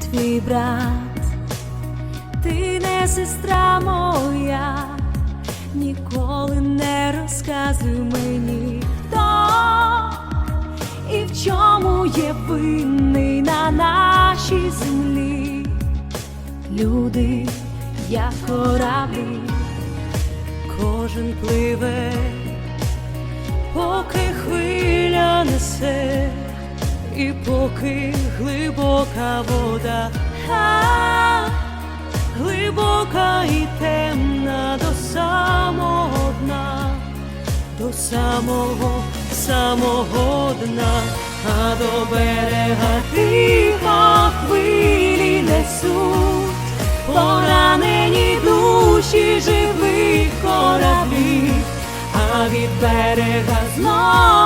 твій брат, ти не сестра моя, ніколи не розказуй мені, хто і в чому є винний на нашій землі. Люди, як кораблі, кожен пливе, поки хвиля несе, і поки глибока вода, а, глибока і темна до самого дна, до самого, самого дна, а до берега тихо хвилі несуть, поранені душі живих кораблів, а від берега знову